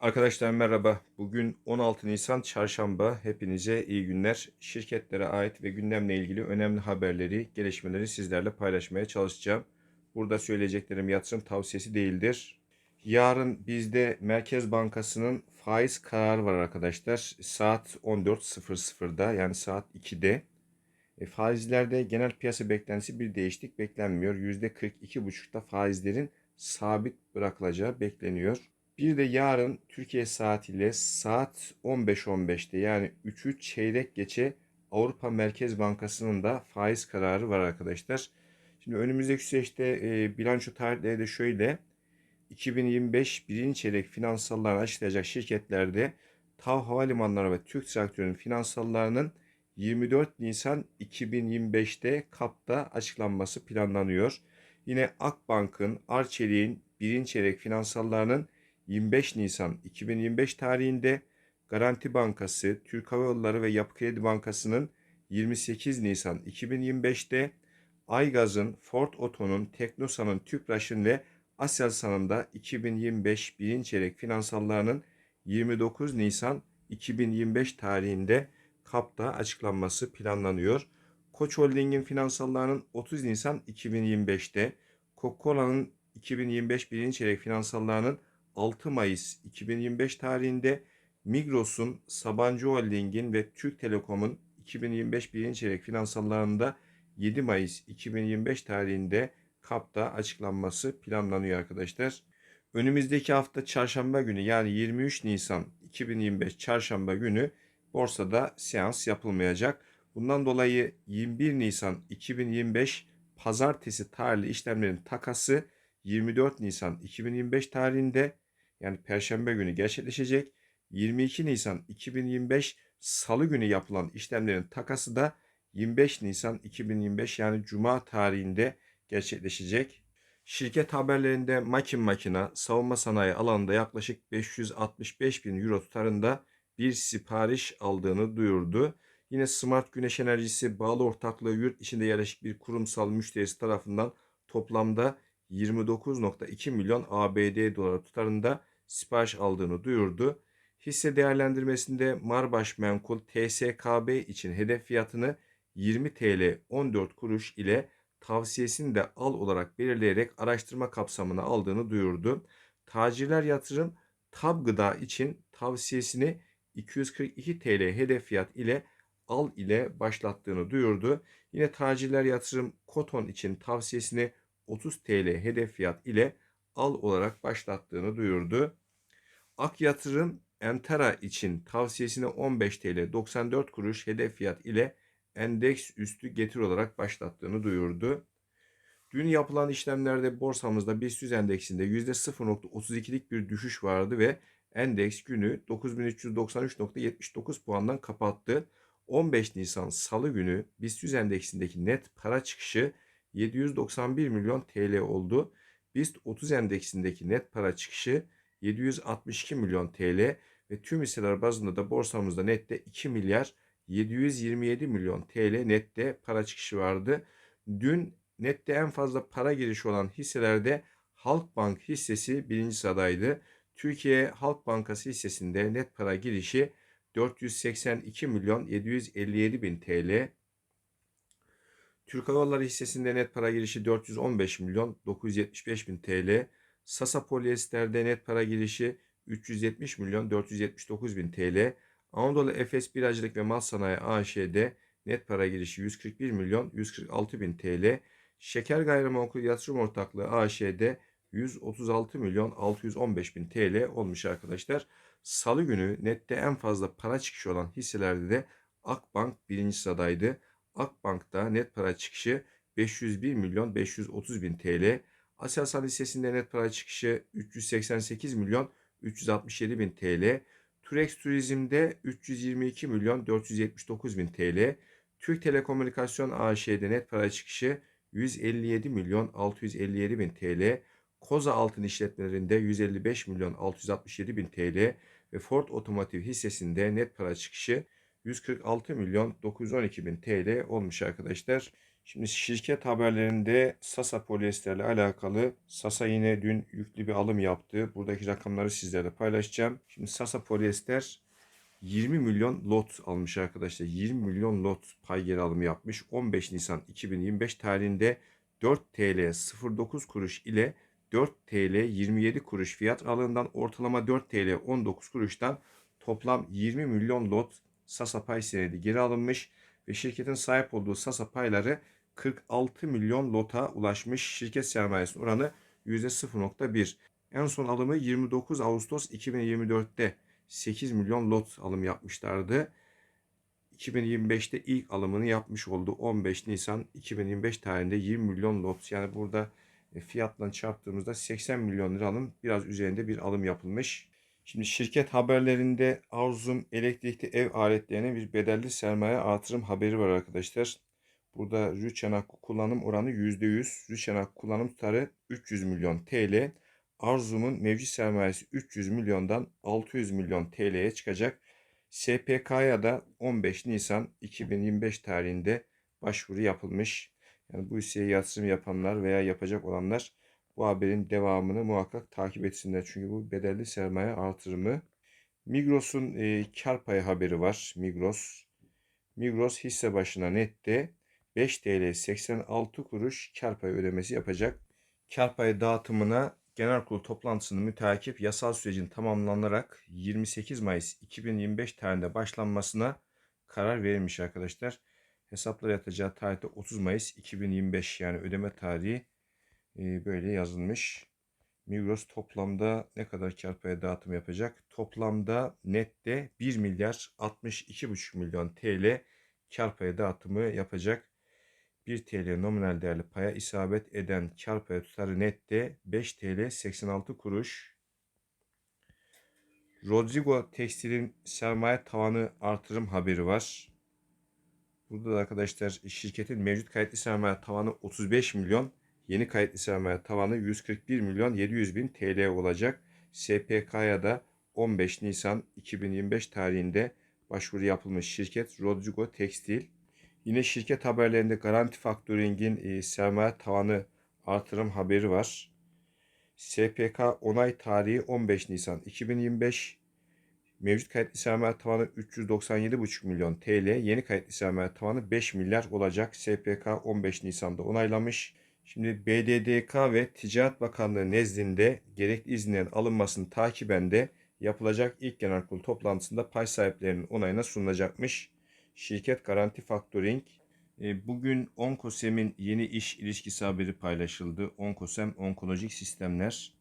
Arkadaşlar merhaba. Bugün 16 Nisan Çarşamba. Hepinize iyi günler. Şirketlere ait ve gündemle ilgili önemli haberleri, gelişmeleri sizlerle paylaşmaya çalışacağım. Burada söyleyeceklerim yatırım tavsiyesi değildir. Yarın bizde Merkez Bankası'nın faiz kararı var arkadaşlar. Saat 14.00'da yani saat 2'de. E, faizlerde genel piyasa beklentisi bir değişiklik beklenmiyor. %42,5'ta faizlerin sabit bırakılacağı bekleniyor. Bir de yarın Türkiye saatiyle saat 15.15'te yani 3'ü çeyrek geçe Avrupa Merkez Bankası'nın da faiz kararı var arkadaşlar. Şimdi önümüzdeki süreçte e, bilanço tarihleri de şöyle. 2025 birinci çeyrek finansallarını açıklayacak şirketlerde TAV Havalimanları ve Türk Traktörü'nün finansallarının 24 Nisan 2025'te KAP'ta açıklanması planlanıyor. Yine Akbank'ın, Arçelik'in birinci çeyrek finansallarının 25 Nisan 2025 tarihinde Garanti Bankası, Türk Hava Yolları ve Yapı Kredi Bankası'nın 28 Nisan 2025'te Aygaz'ın, Ford Oto'nun, Teknosa'nın, Tüpraş'ın ve Aselsan'ın da 2025 birinci çeyrek finansallarının 29 Nisan 2025 tarihinde KAP'ta açıklanması planlanıyor. Koç Holding'in finansallarının 30 Nisan 2025'te, Coca-Cola'nın 2025 birinci çeyrek finansallarının 6 Mayıs 2025 tarihinde Migros'un, Sabancı Holding'in ve Türk Telekom'un 2025 birinci çeyrek finansallarında 7 Mayıs 2025 tarihinde KAP'ta açıklanması planlanıyor arkadaşlar. Önümüzdeki hafta çarşamba günü yani 23 Nisan 2025 çarşamba günü borsada seans yapılmayacak. Bundan dolayı 21 Nisan 2025 pazartesi tarihli işlemlerin takası 24 Nisan 2025 tarihinde yani Perşembe günü gerçekleşecek. 22 Nisan 2025 Salı günü yapılan işlemlerin takası da 25 Nisan 2025 yani Cuma tarihinde gerçekleşecek. Şirket haberlerinde Makin Makina savunma sanayi alanında yaklaşık 565 bin euro tutarında bir sipariş aldığını duyurdu. Yine Smart Güneş Enerjisi bağlı ortaklığı yurt içinde yerleşik bir kurumsal müşterisi tarafından toplamda 29.2 milyon ABD doları tutarında sipariş aldığını duyurdu. Hisse değerlendirmesinde Marbaş Menkul TSKB için hedef fiyatını 20 TL 14 kuruş ile tavsiyesini de al olarak belirleyerek araştırma kapsamına aldığını duyurdu. Tacirler Yatırım Tab Gıda için tavsiyesini 242 TL hedef fiyat ile al ile başlattığını duyurdu. Yine tacirler yatırım Koton için tavsiyesini 30 TL hedef fiyat ile al olarak başlattığını duyurdu. Ak Yatırım Entera için tavsiyesini 15 TL 94 kuruş hedef fiyat ile endeks üstü getir olarak başlattığını duyurdu. Dün yapılan işlemlerde borsamızda BIST endeksinde %0.32'lik bir düşüş vardı ve endeks günü 9393.79 puandan kapattı. 15 Nisan Salı günü BIST endeksindeki net para çıkışı 791 milyon TL oldu. BIST 30 endeksindeki net para çıkışı 762 milyon TL ve tüm hisseler bazında da borsamızda nette 2 milyar 727 milyon TL nette para çıkışı vardı. Dün nette en fazla para girişi olan hisselerde Halkbank hissesi birinci sıradaydı. Türkiye Halk Bankası hissesinde net para girişi 482 milyon 757 bin TL. Türk Hava Yolları hissesinde net para girişi 415 milyon 975 bin TL. Sasa Polyester'de net para girişi 370 milyon 479 bin TL. Anadolu Efes Biracılık ve Mal Sanayi AŞ'de net para girişi 141 milyon 146 bin TL. Şeker Gayrimenkul Yatırım Ortaklığı AŞ'de 136 milyon 615 bin TL olmuş arkadaşlar. Salı günü nette en fazla para çıkışı olan hisselerde de Akbank birinci sıradaydı. Akbank'ta net para çıkışı 501 milyon 530 bin TL. Aselsan hissesinde net para çıkışı 388 milyon 367 bin TL. Turex Turizm'de 322 milyon 479 bin TL. Türk Telekomünikasyon AŞ'de net para çıkışı 157 milyon 657 bin TL. Koza Altın işletmelerinde 155 milyon 667 bin TL ve Ford Otomotiv hissesinde net para çıkışı 146 milyon 912 bin TL olmuş arkadaşlar. Şimdi şirket haberlerinde Sasa polyesterle alakalı Sasa yine dün yüklü bir alım yaptı. Buradaki rakamları sizlerle paylaşacağım. Şimdi Sasa polyester 20 milyon lot almış arkadaşlar. 20 milyon lot pay geri alımı yapmış. 15 Nisan 2025 tarihinde 4 TL 09 kuruş ile 4 TL 27 kuruş fiyat aralığından ortalama 4 TL 19 kuruştan toplam 20 milyon lot Sasa pay senedi geri alınmış ve şirketin sahip olduğu Sasa payları 46 milyon lota ulaşmış. Şirket sermayesi oranı %0.1. En son alımı 29 Ağustos 2024'te 8 milyon lot alım yapmışlardı. 2025'te ilk alımını yapmış oldu. 15 Nisan 2025 tarihinde 20 milyon lot. Yani burada e, fiyatla çarptığımızda 80 milyon lira alım biraz üzerinde bir alım yapılmış. Şimdi şirket haberlerinde Arzum elektrikli ev aletlerine bir bedelli sermaye artırım haberi var arkadaşlar. Burada Rüçenak kullanım oranı %100. Rüçenak kullanım tutarı 300 milyon TL. Arzum'un mevcut sermayesi 300 milyondan 600 milyon TL'ye çıkacak. SPK'ya da 15 Nisan 2025 tarihinde başvuru yapılmış. Yani bu hisseye yatırım yapanlar veya yapacak olanlar bu haberin devamını muhakkak takip etsinler. Çünkü bu bedelli sermaye artırımı. Migros'un e, kar payı haberi var. Migros. Migros hisse başına nette 5 TL 86 kuruş kar payı ödemesi yapacak. Kar payı dağıtımına genel kurul toplantısını müteakip yasal sürecin tamamlanarak 28 Mayıs 2025 tarihinde başlanmasına karar verilmiş arkadaşlar. Hesaplar yatacağı tarihte 30 Mayıs 2025 yani ödeme tarihi e, böyle yazılmış. Migros toplamda ne kadar kar payı dağıtım yapacak? Toplamda nette 1 milyar 62,5 milyon TL kar payı dağıtımı yapacak. 1 TL nominal değerli paya isabet eden kar payı tutarı nette 5 TL 86 kuruş. Rodrigo Tekstil'in sermaye tavanı artırım haberi var. Burada da arkadaşlar şirketin mevcut kayıtlı sermaye tavanı 35 milyon, yeni kayıtlı sermaye tavanı 141 milyon 700 bin TL olacak. SPK'ya da 15 Nisan 2025 tarihinde başvuru yapılmış şirket Rodrigo Tekstil Yine şirket haberlerinde Garanti Faktöring'in e, sermaye tavanı artırım haberi var. SPK onay tarihi 15 Nisan 2025. Mevcut kayıtlı sermaye tavanı 397,5 milyon TL. Yeni kayıtlı sermaye tavanı 5 milyar olacak. SPK 15 Nisan'da onaylamış. Şimdi BDDK ve Ticaret Bakanlığı nezdinde gerekli izinlerin alınmasını takiben de yapılacak ilk genel kurul toplantısında pay sahiplerinin onayına sunulacakmış. Şirket Garanti Faktöring. E, bugün Onkosem'in yeni iş ilişkisi haberi paylaşıldı. Onkosem Onkolojik Sistemler.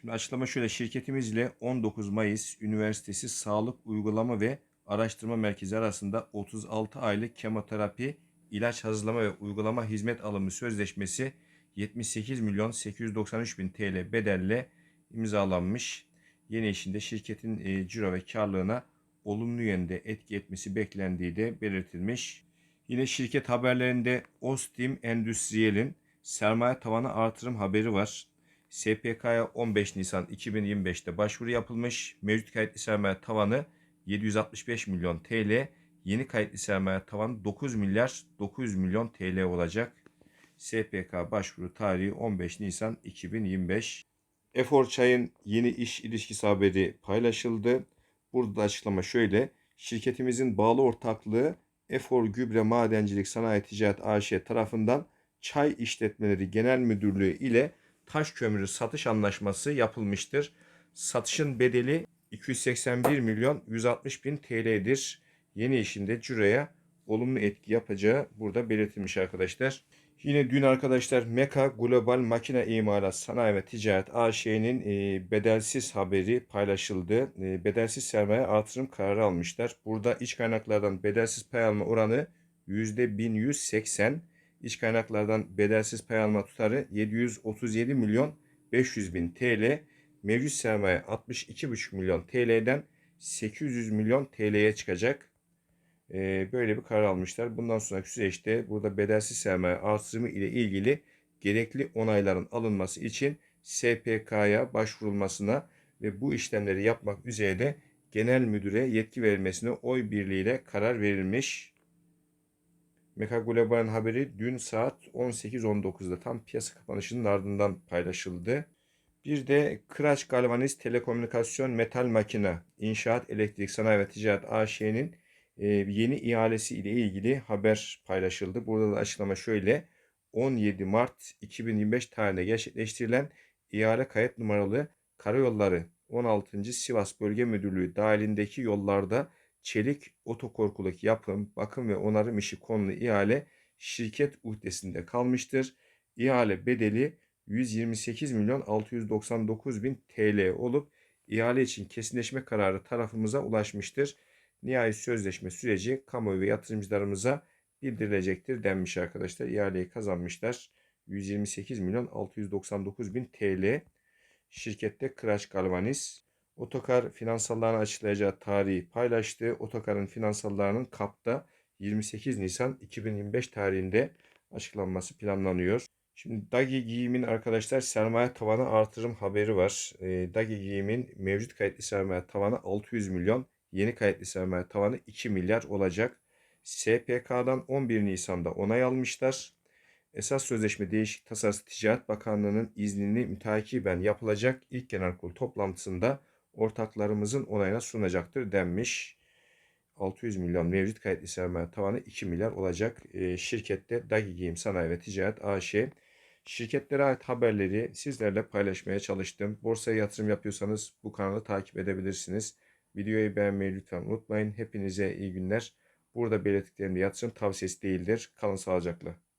Şimdi açıklama şöyle. Şirketimiz ile 19 Mayıs Üniversitesi Sağlık Uygulama ve Araştırma Merkezi arasında 36 aylık kemoterapi, ilaç hazırlama ve uygulama hizmet alımı sözleşmesi 78 milyon 893 bin TL bedelle imzalanmış. Yeni işinde şirketin e, ciro ve karlılığına olumlu yönde etki etmesi beklendiği de belirtilmiş. Yine şirket haberlerinde Ostim Endüstriyel'in sermaye tavanı artırım haberi var. SPK'ya 15 Nisan 2025'te başvuru yapılmış. Mevcut kayıtlı sermaye tavanı 765 milyon TL. Yeni kayıtlı sermaye tavanı 9 milyar 900 milyon TL olacak. SPK başvuru tarihi 15 Nisan 2025. Efor Çay'ın yeni iş ilişkisi haberi paylaşıldı. Burada da açıklama şöyle. Şirketimizin bağlı ortaklığı Efor Gübre Madencilik Sanayi Ticaret AŞ tarafından Çay İşletmeleri Genel Müdürlüğü ile taş kömürü satış anlaşması yapılmıştır. Satışın bedeli 281 milyon 160 bin TL'dir. Yeni işinde cüroya olumlu etki yapacağı burada belirtilmiş arkadaşlar. Yine dün arkadaşlar Meka Global Makine İmalat Sanayi ve Ticaret AŞ'nin e, bedelsiz haberi paylaşıldı. E, bedelsiz sermaye artırım kararı almışlar. Burada iç kaynaklardan bedelsiz pay alma oranı %1180. İç kaynaklardan bedelsiz pay alma tutarı 737 milyon 500 bin TL. Mevcut sermaye 62,5 milyon TL'den 800 milyon TL'ye çıkacak e, böyle bir karar almışlar. Bundan sonraki süreçte burada bedelsiz sermaye artırımı ile ilgili gerekli onayların alınması için SPK'ya başvurulmasına ve bu işlemleri yapmak üzere de genel müdüre yetki verilmesine oy birliğiyle karar verilmiş. Meka Global'in haberi dün saat 18.19'da tam piyasa kapanışının ardından paylaşıldı. Bir de Kıraç Galvaniz Telekomünikasyon Metal Makina İnşaat Elektrik Sanayi ve Ticaret AŞ'nin yeni ihalesi ile ilgili haber paylaşıldı. Burada da açıklama şöyle. 17 Mart 2025 tarihinde gerçekleştirilen ihale kayıt numaralı Karayolları 16. Sivas Bölge Müdürlüğü dahilindeki yollarda çelik otokorkuluk yapım, bakım ve onarım işi konulu ihale şirket uhdesinde kalmıştır. İhale bedeli 128 milyon 699 bin TL olup ihale için kesinleşme kararı tarafımıza ulaşmıştır. Nihai sözleşme süreci kamuoyu ve yatırımcılarımıza bildirilecektir denmiş arkadaşlar. İhaleyi kazanmışlar. 128 milyon 699 bin TL şirkette Kıraç Galvaniz. Otokar finansallarını açıklayacağı tarihi paylaştı. Otokarın finansallarının KAP'ta 28 Nisan 2025 tarihinde açıklanması planlanıyor. Şimdi Dagi Giyim'in arkadaşlar sermaye tavanı artırım haberi var. E, Dagi Giyim'in mevcut kayıtlı sermaye tavanı 600 milyon, yeni kayıtlı sermaye tavanı 2 milyar olacak. SPK'dan 11 Nisan'da onay almışlar. Esas sözleşme değişik tasarısı Ticaret Bakanlığı'nın iznini mütakiben yapılacak ilk genel kurul toplantısında ortaklarımızın onayına sunacaktır denmiş. 600 milyon mevcut kayıtlı sermaye tavanı 2 milyar olacak. E, şirkette Dagi Giyim Sanayi ve Ticaret AŞ. Şirketlere ait haberleri sizlerle paylaşmaya çalıştım. Borsaya yatırım yapıyorsanız bu kanalı takip edebilirsiniz. Videoyu beğenmeyi lütfen unutmayın. Hepinize iyi günler. Burada belirttiklerim yatırım tavsiyesi değildir. Kalın sağlıcakla.